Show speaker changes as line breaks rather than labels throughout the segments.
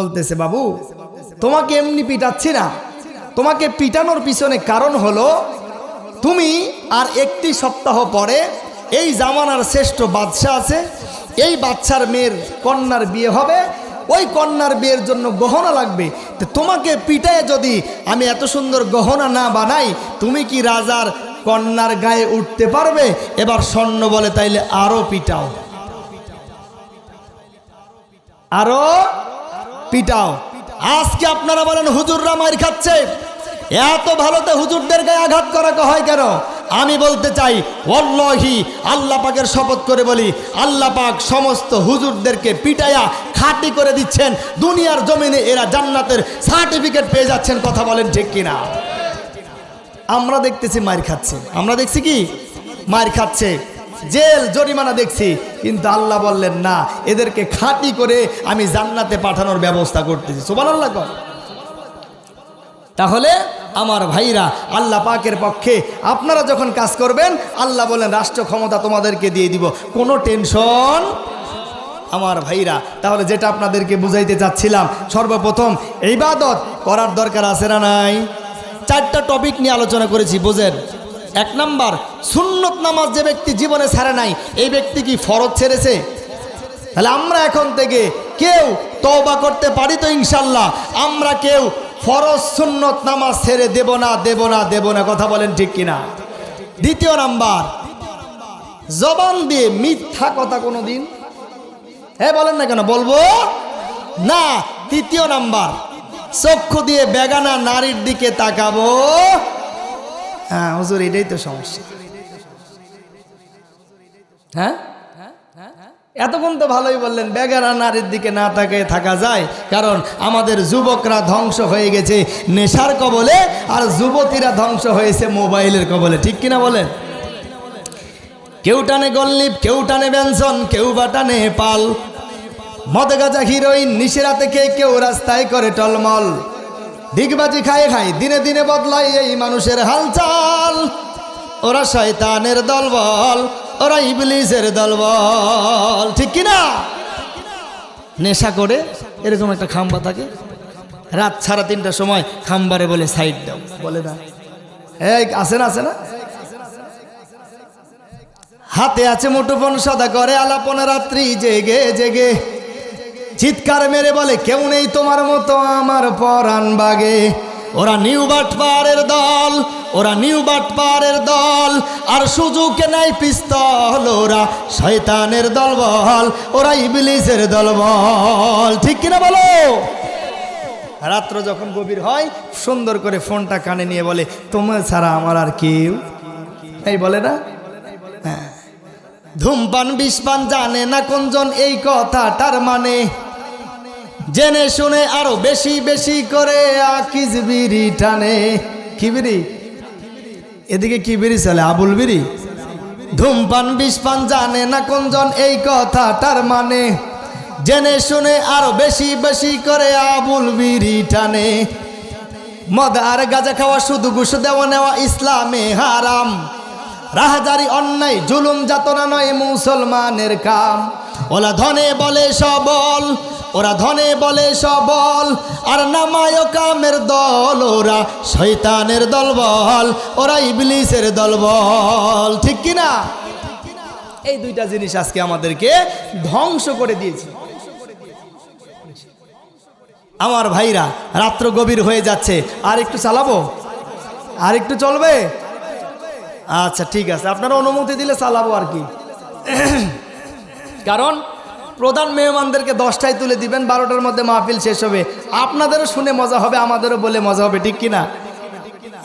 বলতেছে, বাবু, তোমাকে এমনি পিটাচ্ছি না। তোমাকে পিটানোর পিছনে কারণ হলো, তুমি আর একটি সপ্তাহ পরে এই জামানার শ্রেষ্ঠ বাদশা আছে। এই বাচ্চার মেয়ের কন্যার বিয়ে হবে। ওই কন্যার বিয়ের জন্য গহনা লাগবে। তো তোমাকে পিটায় যদি আমি এত সুন্দর গহনা না বানাই, তুমি কি রাজার কন্যার গায়ে উঠতে পারবে? এবার স্বর্ণ বলে তাইলে আরও পিটাও। আরও পিটাও। আজকে আপনারা বলেন, হুজুররা মার খাচ্ছে। এত ভালোতে হুজুরদের গায়ে আঘাত করা হয় কেন? আমি বলতে চাই ওল্লহি আল্লাহ পাকের শপথ করে বলি, আল্লাহ পাক সমস্ত হুজুরদেরকে পিটায়া খাটি করে দিচ্ছেন। দুনিয়ার জমিনে এরা জান্নাতের সার্টিফিকেট পেয়ে যাচ্ছেন। কথা বলেন ঠিক কিনা? আমরা দেখতেছি মার খাচ্ছে। আমরা দেখছি কি? মার খাচ্ছে। জেল, জরিমানা দেখছি। কিন্তু আল্লাহ বললেন, না, এদেরকে খাঁটি করে আমি জান্নাতে পাঠানোর ব্যবস্থা করতেছি। সুবান আল্লাহ কর। তাহলে আমার ভাইরা, আল্লাহ পাকের পক্ষে আপনারা যখন কাজ করবেন, আল্লাহ বলেন, রাষ্ট্র ক্ষমতা তোমাদেরকে দিয়ে দিব। কোনো টেনশন? আমার ভাইরা, তাহলে যেটা আপনাদেরকে বুঝাইতে চাচ্ছিলাম, সর্বপ্রথম ইবাদত করার দরকার আছে না নাই? চারটা টপিক নিয়ে আলোচনা করেছি, বোঝেন? এক নাম্বার, সুন্নত নামাজ যে ব্যক্তি জীবনে ছাড়ে নাই, এই ব্যক্তি কি ফরজ ছেড়েছে? তাহলে আমরা এখন থেকে কেউ তওবা করতে পারি তো ইনশাল্লাহ আমরা কেউ ফরজ সুন্নত নামাজ ছেড়ে দেব না দেব না দেব না, কথা বলেন ঠিক কিনা? দ্বিতীয় নাম্বার, জবান দিয়ে মিথ্যা কথা কোনো দিন হ্যাঁ বলেন না কেন, বলব? না, তৃতীয় নাম্বার, চক্ষু দিয়ে বেগানা নারীর দিকে তাকাবো। হ্যাঁ হুজুর, এটাই তো সমস্যা। হ্যাঁ? এতক্ষণ তো ভালোই বললেন বেগানা নারীর দিকে না তাকে থাকা যায়, কারণ আমাদের যুবকরা ধ্বংস হয়ে গেছে নেশার কবলে, আর যুবতীরা ধ্বংস হয়েছে মোবাইলের কবলে, ঠিক কিনা বলেন? কেউ টানে গল্লিপ, কেউ টানে ব্যঞ্জন, কেউ বা টানে পাল। মদ গাজা হিরোইন নিশিরাতে খেয়ে কেউ রাস্তায় করে টলমল। ডিগবাজি খায় খায়, দিনে দিনে বদলায় এই মানুষের হালচাল। ওরা শয়তানের দলবল, ওরা ইবলিসের দলবল। ঠিক কিনা? নেশা করে এরকম একটা খাম্বা থাকে। রাত সাড়ে তিনটার সময় খাম্বারে বলে, সাইড দাও। বলে না। এই আসে না আসে না? হাতে আছে মুঠোফোন, সদা করে আলাপন, রাত্রি জেগে জেগে। চিৎকার মেরে বলে কেউ নেই তোমার মতো আমার পরাণ বাগে? ওরা নিউ বাটপারের দল, ওরা নিউ বাটপারের দল, আর সুযোগে নাই পিস্তল, ওরা শয়তানের দলবল, ওরা ইবলিসের দলবল। ঠিক কিনা বলো? রাত্র যখন গভীর হয়, সুন্দর করে ফোনটা কানে নিয়ে বলে, তোমার ছাড়া আমার আর কেউ এই বলে না? হ্যাঁ। ধূমপান বিষপান জানে না কোনজন এই কথাটার মানে। জেনে শুনে আরও বেশি বেশি করে আকিজ বিড়ি টানে। কি বিড়ি? এদিকে কি বিড়ি চলে আবুল বিড়ি? ধূমপান, বিষপান জানে না কোনজন এই কথাটার মানে। জেনে শুনে আরও বেশি বেশি করে আবুল বিড়ি টানে। মদ আর গাজা খাওয়া শুধু ঘুষ দেওয়া নেওয়া ইসলামে হারাম। রাহাজারি অন্যায়, জুলুম যাতনা নয় মুসলমানের কাম। ওলা ধনে বলে সবল ওরা ধনে বলে সবল, আর নামায় কামের দল, ওরা শৈতানের দলবল ওরা ইবলিসের দলবল ঠিক কিনা এই দুইটা জিনিস আজকে আমাদেরকে ধ্বংস করে দিয়েছে। আমার ভাইরা, রাত্র গভীর হয়ে যাচ্ছে। আর একটু চালাবো? আর একটু চলবে? আচ্ছা ঠিক আছে। আপনারা অনুমতি দিলে চালাবো আর কি। কারণ প্রধান মেহমানদেরকে দশটায় তুলে দিবেন, বারোটার মধ্যে মাহফিল শেষ হবে। আপনাদেরও শুনে মজা হবে, আমাদেরও বলে মজা হবে, ঠিক কিনা?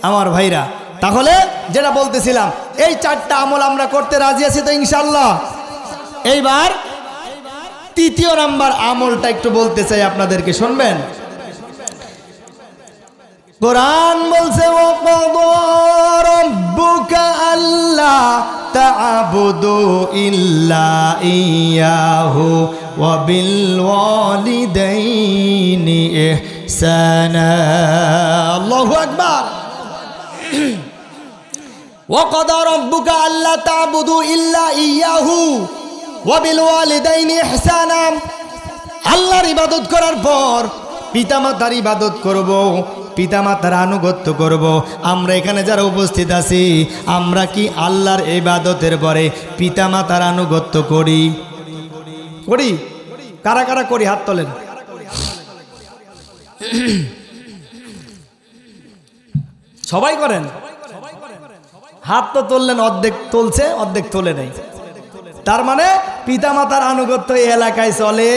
আমার ভাইরা, তাহলে যেটা বলতেছিলাম, এই চারটা আমল আমরা করতে রাজি আছি তো ইনশাল্লাহ এইবার, তৃতীয় নাম্বার আমলটা একটু বলতে চাই আপনাদেরকে, শুনবেন? কোরআন বলছে ও রব্বুকা আল্লাহ তা'বুদু ইল্লা ইয়াহু ওয়া বিল ওয়ালিদাইনি ইহসানা আল্লাহু আকবার وقضى ربك ألا تعبدوا إلا إياه وبالوالدين إحسانا আল্লাহর ইবাদত করার পর পিতামাতার ইবাদত করব, পিতামাতার আনুগত্য করব। আমরা এখানে যারা উপস্থিত আছি, আমরা কি আল্লাহর ইবাদতের পরে পিতামাতার আনুগত্য করি? করি। কারা কারা করি? হাত তোলেন। সবাই করেন? হাত তো তুললেন, অর্ধেক তুলছে, অর্ধেক তোলে নেই। তার মানে পিতামাতার আনুগত্য এই এলাকায় চলে।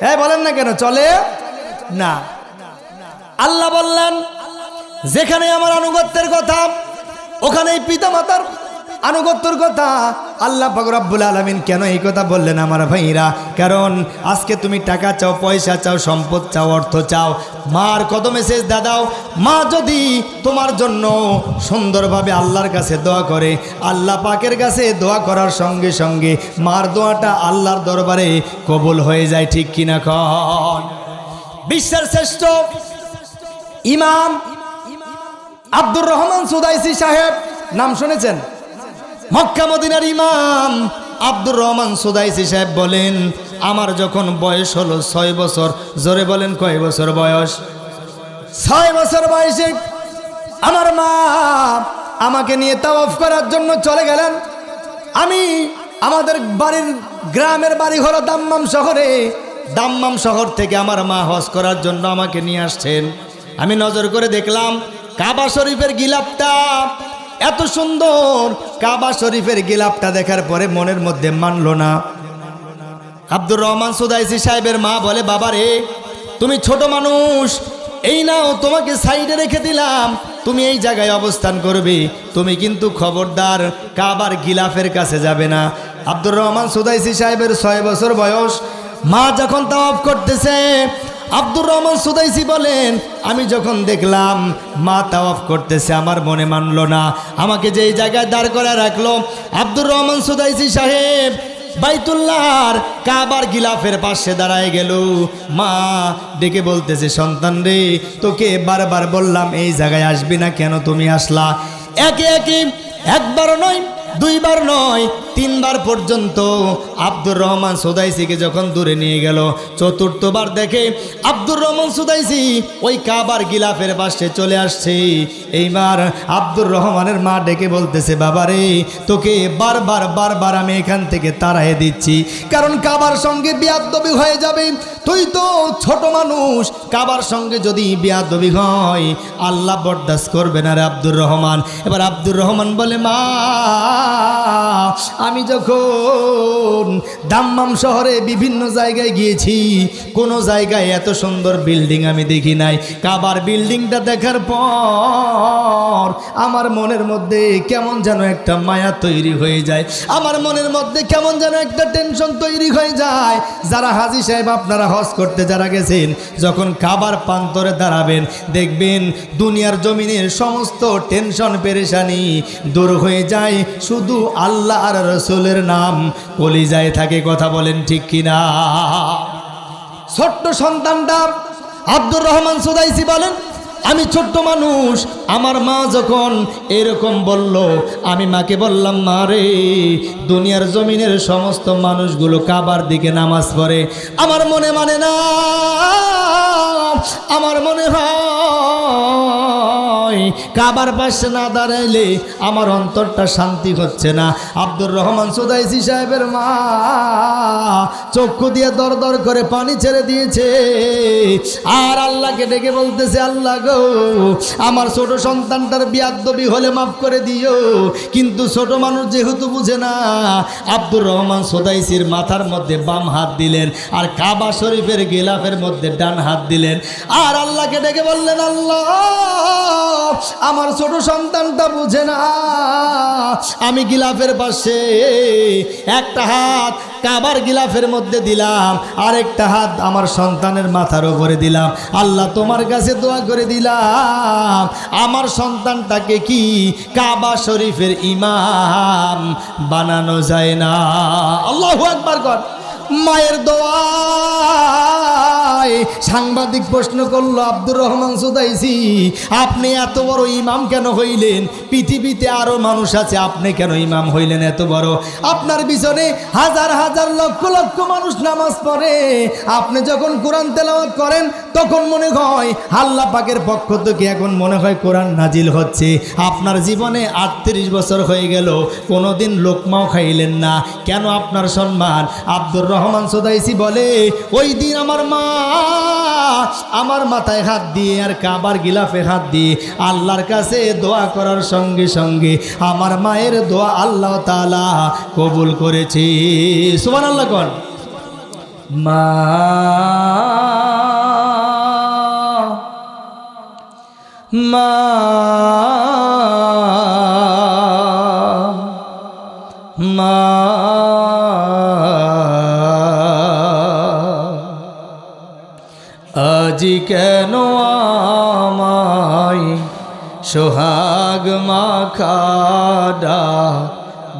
হ্যাঁ বলেন না কেন? চলে? না। আল্লাহ বললেন, যেখানে আমার আনুগত্যের কথা, ওখানেই পিতামাতার আনুগত্যর কথা। আল্লাহ পাক রব্বুল আলমিন কেন এই কথা বললেন আমার ভাইরা? কারণ আজকে তুমি টাকা চাও, পয়সা চাও, সম্পদ চাও, অর্থ চাও। মার কত মেসেজ দাদাও মা যদি তোমার জন্য সুন্দরভাবে আল্লাহর কাছে দোয়া করে, আল্লাহ পাকের কাছে দোয়া করার সঙ্গে সঙ্গে মার দোয়াটা আল্লাহর দরবারে কবুল হয়ে যায়, ঠিক কিনা খন বিশ্বের শ্রেষ্ঠ ইমাম আব্দুর রহমান সুদাইসি সাহেব, নাম শুনেছেন? মক্কা মদিনার ইমাম আব্দুর রহমান সুদাইসি সাহেব বলেন, আমার যখন বয়স হলো ছয় বছর, জোরে বলেন কয় বছর বয়স? ছয় বছর বয়সে আমার মা আমাকে নিয়ে তাওয়াফ করার জন্য চলে গেলেন। আমি আমাদের বাড়ির গ্রামের বাড়ি হলো দাম্মাম শহরে দাম্মাম শহর থেকে আমার মা হজ করার জন্য আমাকে নিয়ে আসছেন। আমি নজর করে দেখলাম, কাবা শরীফের গিলাপটা এত সুন্দর। কাবা শরীফের গিলাপটা দেখার পরে মনের মধ্যে মানলো না। আব্দুর রহমান সুদাইসি সাহেবের মা বলে, বাবা রে, তুমি ছোট মানুষ, এই নাও, তোমাকে সাইডে রেখে দিলাম। তুমি এই জায়গায় অবস্থান করবে, তুমি কিন্তু খবরদার, কাবার গিলাফের কাছে যাবে না। আব্দুর রহমান সুদাইসি সাহেবের ছয় বছর বয়স মা যখন তাওয়াফ করতেছে, আব্দুর রহমান সুদাইসি বলেন, আমি যখন দেখলাম মা তাওয়াফ করতেছে, আমার মনে মানলো না। আমাকে যেই জায়গায় দাঁড় করে রাখল, আব্দুর রহমান সুদাইসি সাহেব বাইতুল্লাহর কাবার গিলাফের পাশে দাঁড়ায় গেল। মা ডেকে বলতেছে, সন্তান রে, তোকে বারবার বললাম, এই জায়গায় আসবি না কেন? তুমি আসলা। একে একে একবার নয়, দুইবার নয় তিনবার পর্যন্ত আব্দুর রহমান সুদাইসিকে যখন দূরে নিয়ে গেল, চতুর্থবার দেখে আব্দুর রহমান সুদাইসি ওই কাবার গিলাফের পাশে চলে আসছে। এইবার আব্দুর রহমানের মা ডেকে বলতেছে, বাবারে, তোকে বারবার বারবার আমি এখান থেকে তাড়াই দিচ্ছি। কারণ কাবার সঙ্গে বিয়াদবি হয়ে যাবে। তুই তো ছোট মানুষ। কাবার সঙ্গে যদি বিয়াদবি হয়, আল্লাহ বরদাস্ত করবে না রে আব্দুর রহমান। এবার আব্দুর রহমান বলে, মা আমি যখন দাম্মাম শহরে বিভিন্ন জায়গায় গিয়েছি, কোনো জায়গায় এত সুন্দর বিল্ডিং আমি দেখি নাই। কাবার বিল্ডিংটা দেখার পর আমার মনের মধ্যে কেমন যেন একটা মায়া তৈরি হয়ে যায়। আমার মনের মধ্যে কেমন যেন একটা টেনশন তৈরি হয়ে যায়। যারা হাজি সাহেব আপনারা হজ করতে যারা গেছেন, যখন কাবার প্রান্তরে দাঁড়াবেন, দেখবেন দুনিয়ার জমিনের সমস্ত টেনশন পেরেশানি দূর হয়ে যায়। শুধু আল্লাহ আর রসুলের নাম কলিজায় থাকে কথা বলেন ঠিক কিনা? ছোট্ট সন্তানটা আব্দুর রহমান সুদাইসি বলেন, আমি ছোট্ট মানুষ, আমার মা যখন এরকম বলল, আমি মাকে বললাম, মা রে, দুনিয়ার জমিনের সমস্ত মানুষগুলো কাবার দিকে নামাজ পড়ে, আমার মনে মানে না। কাবার পাশে না দাঁড়াইলে আমার অন্তরটা শান্তি হচ্ছে না। আব্দুর রহমান সুদাইসি সাহেবের মা চক্ষু দিয়ে দর দর করে পানি ছেড়ে দিয়েছে। আর আল্লাহকে ডেকে বলতেছে, আল্লাহ গো, আমার ছোট সন্তানটার বিয়াদ্দবি হলে মাফ করে দিও। কিন্তু ছোট মানুষ যেহেতু বুঝে না, আব্দুর রহমান সোদাইসির মাথার মধ্যে বাম হাত দিলেন আর কাবা শরীফের গেলাফের মধ্যে ডান হাত দিলেন। আর আল্লাহকে ডেকে বললেন, আল্লাহ আমার ছোট সন্তানটা বুঝে না। আমি গিলাফের পাশে একটা হাত কাবার গিলাফের মধ্যে দিলাম, আরেকটা হাত আমার সন্তানের মাথার উপরে দিলাম। আল্লাহ তোমার কাছে দোয়া করে দিলাম, আমার সন্তানটাকে কি কাবা শরীফের ইমাম বানানো যায় না। আল্লাহ একবার কর। মায়ের দোয়া যায় সাংবাদিক প্রশ্ন করল, আব্দুর রহমান সুদাইসি, আপনি এত বড় ইমাম কেন হইলেন? পৃথিবীতে আরও মানুষ আছে, আপনি কেন ইমাম হইলেন এত বড়? আপনার পিছনে হাজার হাজার লক্ষ লক্ষ মানুষ নামাজ পড়ে। আপনি যখন কোরআন তেলাওয়াত করেন, তখন মনে হয় আল্লাহ পাকের পক্ষ থেকে এখন মনে হয় কোরআন নাজিল হচ্ছে। আপনার জীবনে আটত্রিশ বছর হয়ে গেল, কোনোদিন লোকমাও খাইলেন না। কেন আপনার সম্মান? আব্দুর রহমান সোদাইসি বলে, ওই দিন আমার মা আমার মাথায় হাত দিয়ে আর কাবার গিলাফে হাত দিয়ে আল্লাহর কাছে দোয়া করার সঙ্গে সঙ্গে আমার মায়ের দোয়া আল্লাহ তালা কবুল করেছি। সুমান আল্লাহ কন। মা মা আজি কেন আমায়? সোহাগ মাখাডা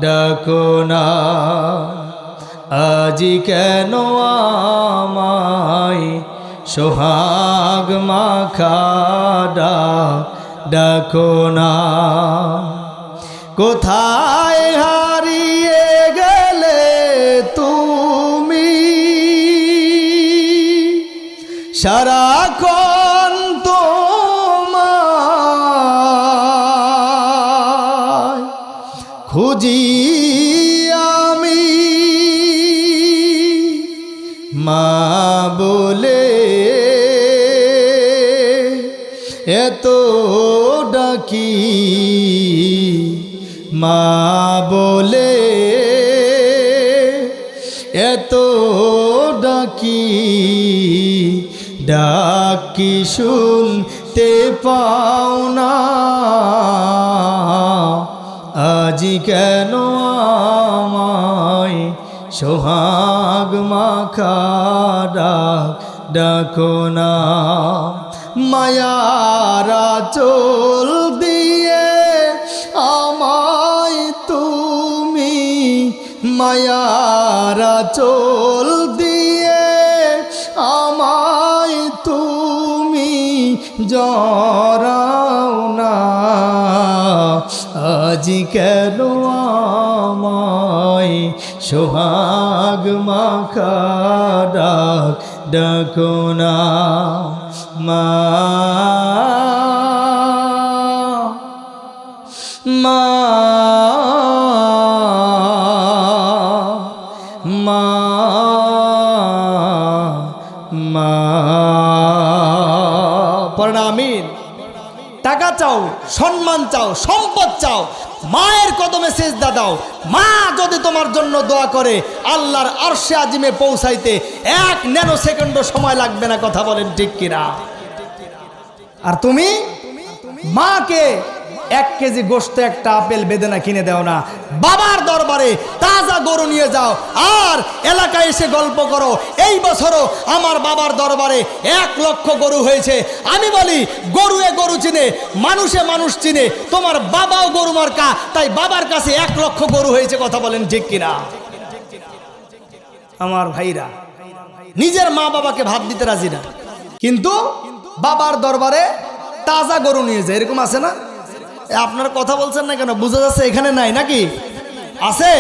ডাকো না। আজি কেন আমায়? সোহাগ মাখাডা ডাকো না। কোথায় হারিয়ে গেলে তুমি? সারাক্ষণ ডাকি মা বলে, এত ডাকি ডাকি শুনতে পাও না। আজি কেন আমায় সোহাগ মাখা ডাক ডাকো না? মায়ারা চোল মায়ারা চোল দিয়ে আমায় তুমি জরাও না। আজ কেন আমায় সোহাগ মাখা ডাক ডাকো না মা। চাও, সম্মান চাও, সম্পদ চাও, মায়ের কদমে শেষ দাও। মা যদি তোমার জন্য দোয়া করে, আল্লাহর আরশে আজিমে পৌঁছাইতে এক ন্যানো সেকেন্ডও সময় লাগবে না, কথা বলেন ঠিক কিনা? আর তুমি? মাকে এক কেজি গোস্ত একটা আপেল বেদনা কিনে দেও না। বাবার দরবারে তাজা গরু নিয়ে যাও। আর এলাকায় এসে গল্প করো। এই বছরও আমার বাবার দরবারে এক লক্ষ গরু হয়েছে। আমি বলি, গরুয়ে গরু চিনে, মানুষে মানুষ চিনে। তোমার বাবাও গরু মার্কা, তাই বাবার কাছে এক লক্ষ গরু হয়েছে কথা বলেন ঠিক কিনা? আমার ভাইরা, নিজের মা বাবাকে ভাত দিতে রাজি না। কিন্তু বাবার দরবারে তাজা গরু নিয়ে যায়, এরকম আছে না? আপনার কথা বলছেন না কেন? বোঝা যাচ্ছে এখানে নাই, নাকি? আছে?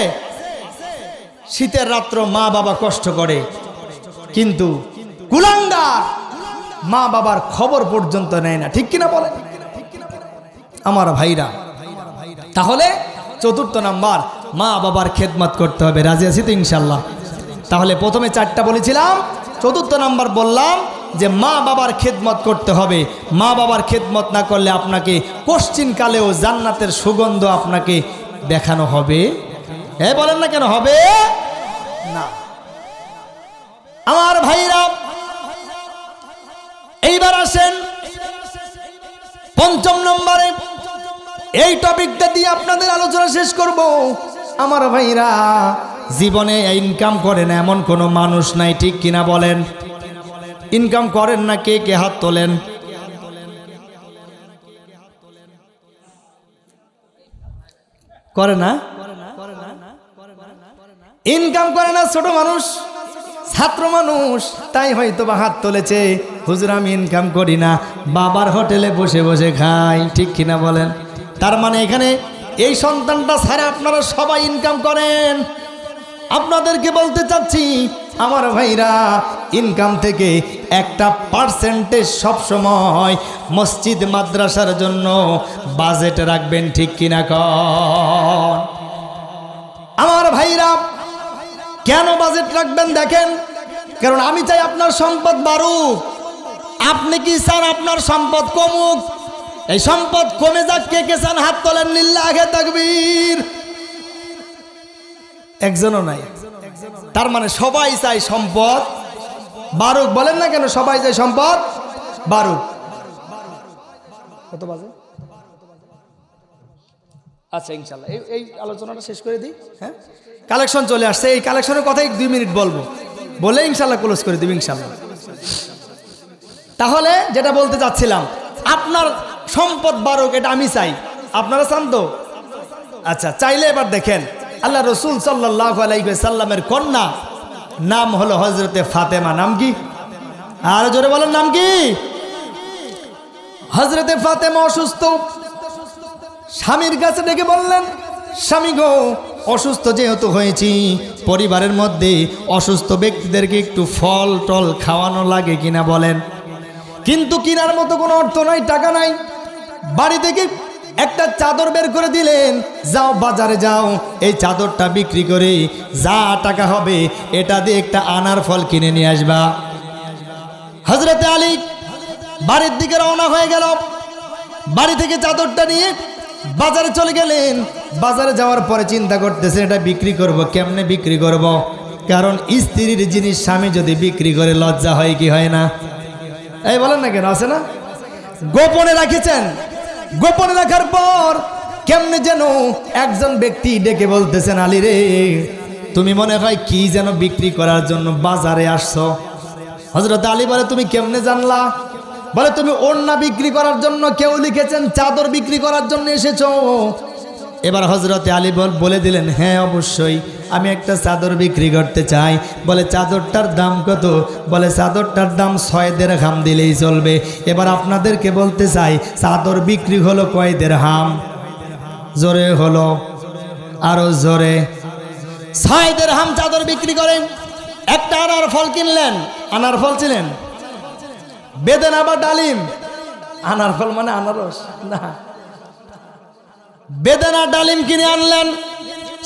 শীতের রাত্র মা বাবা কষ্ট করে। কিন্তু কুলাঙ্গার মা বাবার খবর পর্যন্ত নেয় না। ঠিক কিনা বলে আমার ভাইরা, তাহলে চতুর্থ নাম্বার, মা বাবার খেদমত করতে হবে। রাজি আছি তো ইনশাল্লাহ। তাহলে প্রথমে চারটা বলেছিলাম, চতুর্থ নাম্বার বললাম যে মা বাবার খেদমত করতে হবে। মা বাবার খেদমত না করলে আপনাকে পশ্চিমকালেও জান্নাতের সুগন্ধ আপনাকে দেখানো হবে। হ্যাঁ বলেন না কেন হবে? না। আমার ভাইরা, এইবার আসেন পঞ্চম নম্বরে। এই টপিকটা দিয়ে আপনাদের আলোচনা শেষ করব। আমার ভাইরা, জীবনে ইনকাম করেন এমন কোনো মানুষ নাই, ঠিক কিনা বলেন? ইনকাম করেন না, কে কে হাত তোলেন? করে না? ইনকাম করে না ছোট মানুষ, ছাত্র মানুষ, তাই হয়তো বা হাত তুলেছে। হুজুর, আমি ইনকাম করি না, বাবার হোটেলে বসে বসে খাই, ঠিক কিনা বলেন? তার মানে এখানে এই সন্তানটা ছাড়া আপনারা সবাই ইনকাম করেন। আপনাদেরকে বলতে চাচ্ছি, আমার ভাইরা ইনকাম থেকে একটা পার্সেন্টেজ সবসময় মসজিদ, মাদ্রাসার জন্য বাজেট রাখবেন, ঠিক কিনা আমার ভাইরা, কেন বাজেট রাখবেন দেখেন? কারণ আমি চাই আপনার সম্পদ বাড়ুক। আপনি কি চান আপনার সম্পদ কমুক? এই সম্পদ কমে যাক, কে কে চান হাত তোলেন নিল্লাহে তাকবীর। একজনও নাই। তার মানে সবাই চাই সম্পদ বারুক বলেন না কেন? সবাই চাই সম্পদ, বারুক। কত বাজে? আচ্ছা ইনশাল্লাহ। এই এই আলোচনাটা শেষ করে দিই হ্যাঁ? কালেকশন চলে আসছে। এই কালেকশনের কথাই দুই মিনিট বলব। বলে ইনশাল্লাহ ক্লোজ করে দিব, ইনশাল্লাহ। তাহলে যেটা বলতে চাচ্ছিলাম, আপনার সম্পদ বারক, এটা আমি চাই। আপনারা চান তো? আচ্ছা চাইলে এবার দেখেন, আল্লাহ রসুল সাল্লাহ আলাইসাল্লামের কন্যা নাম হলো হজরতে ফাতেমা, নাম কি? আর জোরে বলেন, নাম কি? হজরতে ফাতেমা অসুস্থ। স্বামীর কাছে ডেকে বললেন, স্বামী গো, অসুস্থ যেহেতু হয়েছি, পরিবারের মধ্যে অসুস্থ ব্যক্তিদেরকে একটু ফল, টল খাওয়ানো লাগে কিনা বলেন। কিন্তু কিনার মতো কোনো অর্থ নাই, টাকা নাই। বাড়ি থেকে একটা চাদর বের করে দিলেন, যাও বাজারে যাও, এই চাদরটা বিক্রি করে যা টাকা হবে, এটা দিয়ে একটা আনার ফল কিনে নিয়ে আসবা। হজরতে আলী বাড়ির দিকে রওনা হয়ে গেল। বাড়ি থেকে চাদরটা নিয়ে বাজারে চলে গেলেন। বাজারে যাওয়ার পরে চিন্তা করতেছেন, এটা বিক্রি করব, কেমনে বিক্রি করব। কারণ স্ত্রীর জিনিস স্বামী যদি বিক্রি করে, লজ্জা হয় কি হয় না? এই বলেন না কেন, আছে না? গোপনে রাখেছেন? গোপনে রাখার পর কেমনে যেন একজন ব্যক্তি ডেকে বলতেছেন, আলী রে, তুমি মনে হয় কি যেন বিক্রি করার জন্য বাজারে আসছো? হজরত আলী বলে, তুমি কেমনে জানলা? বলে, তুমি ওড়না বিক্রি করার জন্য কেউ লিখেছেন, চাদর বিক্রি করার জন্য এসেছ। এবার হজরতে আলী বল দিলেন হ্যাঁ অবশ্যই। আমি একটা চাদর বিক্রি করতে চাই। বলে, চাদরটার দাম কত? বলে, চাদরটার দাম ছয় দেড় হাম দিলেই চলবে। এবার আপনাদেরকে বলতে চাই, চাদর বিক্রি হলো কয় দেড় হাম জোরে হলো। আরও জোরে। ছয় দেড় হাম চাদর বিক্রি করেন। একটা আনার ফল কিনলেন, আনার ফল ছিলেন? বেদেনা বা ডালিম? আনার ফল মানে আনারস? না। বেদানা ডালিম কিনে আনলেন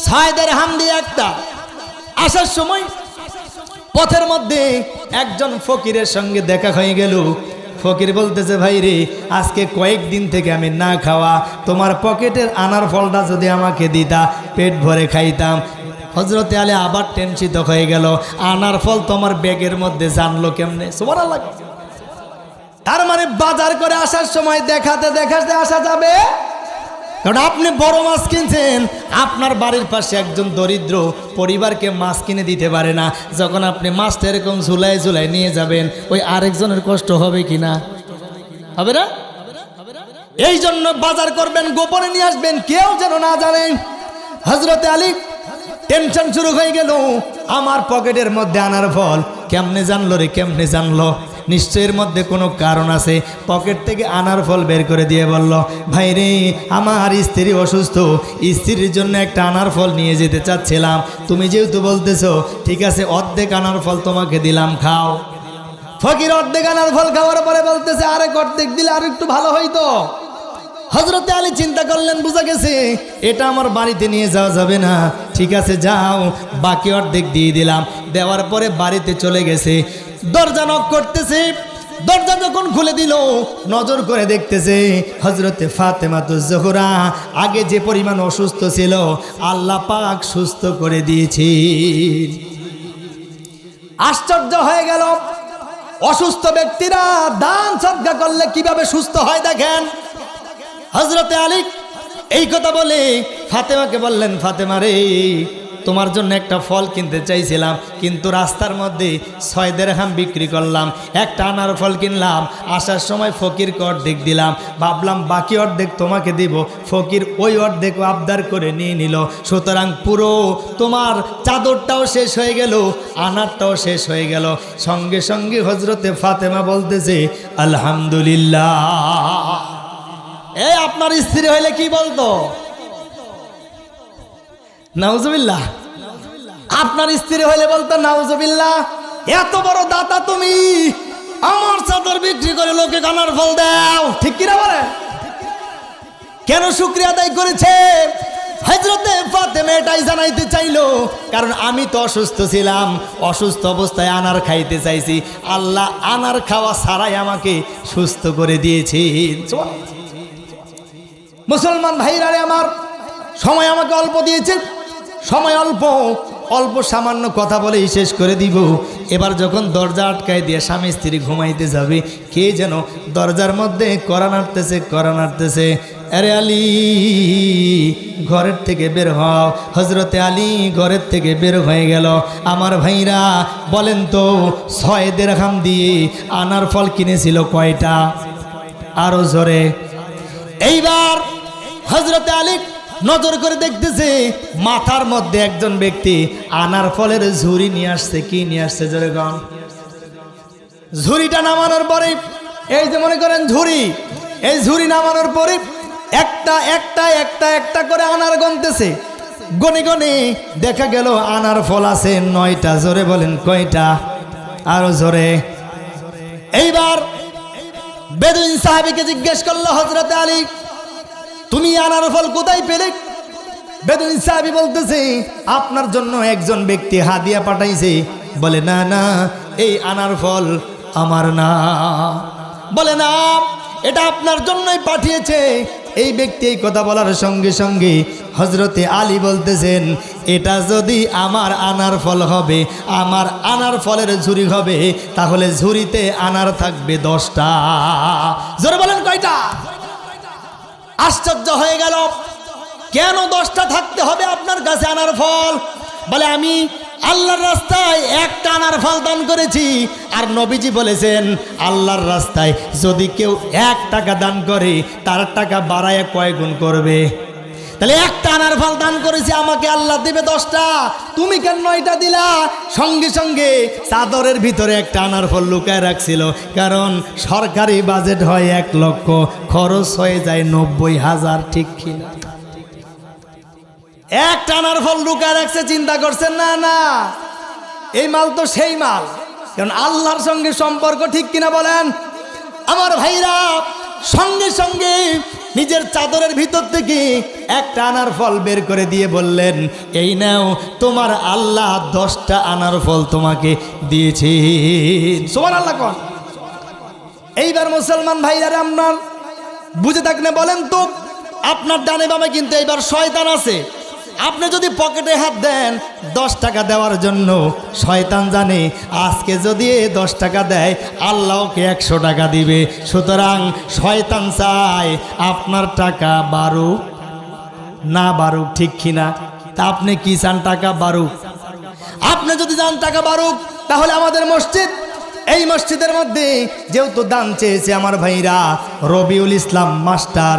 ছয়দের হাম দিয়ে একটা। আসার সময় পথের মধ্যে একজন ফকিরের সঙ্গে দেখা হয়ে গেল। ফকির বলতেছে, ভাই রে, আজকে কয়েকদিন থেকে আমি না খাওয়া, তোমার পকেটের আনার ফলটা যদি আমাকে দিতা, পেট ভরে খাইতাম। হজরতে আলে আবার টেনশিত হয়ে গেল। আনার ফল তোমার ব্যাগের মধ্যে জানলো কেমনে? সোমারা লাগে তার মানে বাজার করে আসার সময় দেখাতে দেখাতে আসা যাবে? কারণ আপনি বড় মাছ কিনছেন, আপনার বাড়ির পাশে একজন দরিদ্র পরিবারকে মাছ কিনে দিতে পারে না। যখন আপনি মাছটা এরকম ঝুলাই ঝুলাই নিয়ে যাবেন, ওই আরেকজনের কষ্ট হবে কি না? হবে না? এই জন্য বাজার করবেন, গোপনে নিয়ে আসবেন, কেউ যেন না জানেন হজরতে আলী টেনশন শুরু হয়ে গেল। আমার পকেটের মধ্যে আনার ফল। কেমনে জানলো রে, কেমনে জানলো? নিশ্চয়ের মধ্যে কোনো কারণ আছে? পকেট থেকে আনার ফল বের করে দিয়ে বলল, ভাই রে, আমার স্ত্রী অসুস্থ। স্ত্রীর জন্য একটা আনার ফল নিয়ে যেতে চাচ্ছিলাম। তুমি যেহেতু বলতেছো, ঠিক আছে, অর্ধেক আনার ফল তোমাকে দিলাম, খাও। ফকির অর্ধেক আনার ফল খাওয়ার পরে বলতেছে আরেক অর্ধেক দিলে আর একটু ভালো হইতো। হজরতে আলী চিন্তা করলেন, বুঝা গেছে, এটা আমার বাড়িতে নিয়ে যাওয়া যাবে না। ঠিক আছে, যাও, বাকি অর্ধেক দিয়ে দিলাম। দেওয়ার পরে বাড়িতে চলে গেছে। দরজা নক করতেছে। দরজা যখন খুলে দিল, নজর করে দেখতেছে হজরতে ফাতেমা তো জোহরা আগে যে পরিমাণ অসুস্থ ছিল, আল্লাহ পাক সুস্থ করে দিয়েছি। আশ্চর্য হয়ে গেল। অসুস্থ ব্যক্তিরা দান সদ্গা করলে কীভাবে সুস্থ হয় দেখেন? হজরতে আলিক এই কথা বলে ফাতেমাকে বললেন, ফাতেমা রে তোমার জন্য একটা ফল কিনতে চাইছিলাম, কিন্তু রাস্তার মধ্যে ছয় দেড়হাম বিক্রি করলাম। একটা আনার ফল কিনলাম, আসার সময় ফকিরকে অর্ধেক দিলাম। ভাবলাম, বাকি অর্ধেক তোমাকে দিব। ফকির ওই অর্ধেক আবদার করে নিয়ে নিল। সুতরাং পুরো তোমার চাদরটাও শেষ হয়ে গেল, আনারটাও শেষ হয়ে গেল। সঙ্গে সঙ্গে হজরতে ফাতেমা বলতেছে, আলহামদুলিল্লাহ। এই আপনার স্ত্রী হইলে কি বলতো? নাউজুবিল্লাহ। আপনার স্ত্রী হইলে বলতো, নাউজুবিল্লাহ, এত বড় দাতা তুমি, আমার চাদর বিক্রি করে লোকে গানার ফল দাও। ঠিক কিনা বলে? কেন শুক্রিয়া আদায় করেছে? হজরতে ফাতেমা এটাই জানাইতে চাইলো, কারণ আমি তো অসুস্থ ছিলাম, অসুস্থ অবস্থায় আনার খাইতে চাইছি। আল্লাহ আনার খাওয়া ছাড়াই আমাকে সুস্থ করে দিয়েছে মুসলমান ভাইরা রে আমার, সময় আমাকে অল্প দিয়েছে সময় অল্প অল্প সামান্য কথা বলেই শেষ করে দিব। এবার যখন দরজা আটকায় দিয়ে স্বামী স্ত্রী ঘুমাইতে যাবে, কে যেন দরজার মধ্যে করা নাড়তেছে করা নাড়তেছে। আরে আলী, ঘরের থেকে বের হও। হজরতে আলী ঘরের থেকে বের হয়ে গেল। আমার ভাইরা, বলেন তো, ছয় দেড়খাম দিয়ে আনার ফল কিনেছিল কয়টা? আরও জোরে। এইবার হজরতে আলী নজর করে দেখতেছে, মাথার মধ্যে একজন ব্যক্তি আনার ফলের ঝুড়ি নিয়ে আসছে, কি নিয়ে আসছে গন ঝুড়িটা নামানোর পরে, এই যে মনে করেন ঝুড়ি, এই ঝুড়ি নামানোর পরে একটা একটা একটা একটা করে আনার গনতেছে। গনে গনে দেখা গেল আনার ফল আছে নয়টা, জোরে বলেন কয়টা? আরও জোরে। এইবার বেদুইন সাহাবিকে জিজ্ঞেস করল হজরত আলী তুমি আনার ফল কোথায় পেলে? বেদুইন সাহাবি বলতেছে, আপনার জন্য একজন ব্যক্তি হাদিয়া পাঠাইছে। বলে, না না, এই আনার ফল আমার না। বলে, না, এটা আপনার জন্যই পাঠিয়েছে। এই ব্যক্তি এই কথা বলার সঙ্গে সঙ্গে হজরতে আলী বলতেছেন, এটা যদি আমার আনার ফল হবে, আমার আনার ফলের ঝুড়ি হবে, তাহলে ঝুড়িতে আনার থাকবে দশটা। জোরে বলেন কয়টা? আশ্চর্য হয়ে গেল। কেন দশটা থাকতে হবে আপনার কাছে আনার ফল? বলে, আমি আল্লাহর রাস্তায় একটা আনার ফল দান করেছি। আর নবীজি বলেছেন, আল্লাহর রাস্তায় যদি কেউ এক টাকা দান করে, তার টাকা বাড়ায় কয় গুণ করবে? তাহলে একটা আনার ফল দান করেছি, আমাকে আল্লাহ দেবে দশটা। তুমি কেন নয়টা দিলা? সঙ্গে সঙ্গে চাদরের ভিতরে একটা আনার ফল লুকায় রাখছিল, কারণ সরকারি বাজেট হয় এক লক্ষ, খরচ হয়ে যায় নব্বই হাজার, ঠিক কিনা এক টানার ফল লুকায় রাখছে, চিন্তা করছেন? না না। এই মাল তো সেই মাল। কারণ আল্লাহর সঙ্গে সম্পর্ক ঠিক কিনা বলেন? আমার ভাইরা, সঙ্গে সঙ্গে নিজের চাদরের ভিতর থেকে একটা আনার ফল বের করে দিয়ে বললেন, এই নাও, তোমার আল্লাহ দশটা আনার ফল তোমাকে দিয়েছি। সোমান আল্লাহ কন। এইবার মুসলমান ভাইয়ারে আপনার বুঝে থাকলে বলেন তো, আপনার ডানে বামে কিন্তু এইবার শয়তান আছে। আপনি যদি পকেটে হাত দেন, দশ টাকা দেওয়ার জন্য, শয়তান জানে, আজকে যদি দশ টাকা দেয়, আল্লাহকে একশো টাকা দিবে। সুতরাং শয়তান চায়, আপনার টাকা বারুক না বারুক ঠিক কিনা? তা আপনি কি চান টাকা বারুক আপনি যদি চান টাকা বারুক তাহলে আমাদের মসজিদ, এই মসজিদের মধ্যে যেহেতু দান চেয়েছে আমার ভাইরা, রবিউল ইসলাম মাস্টার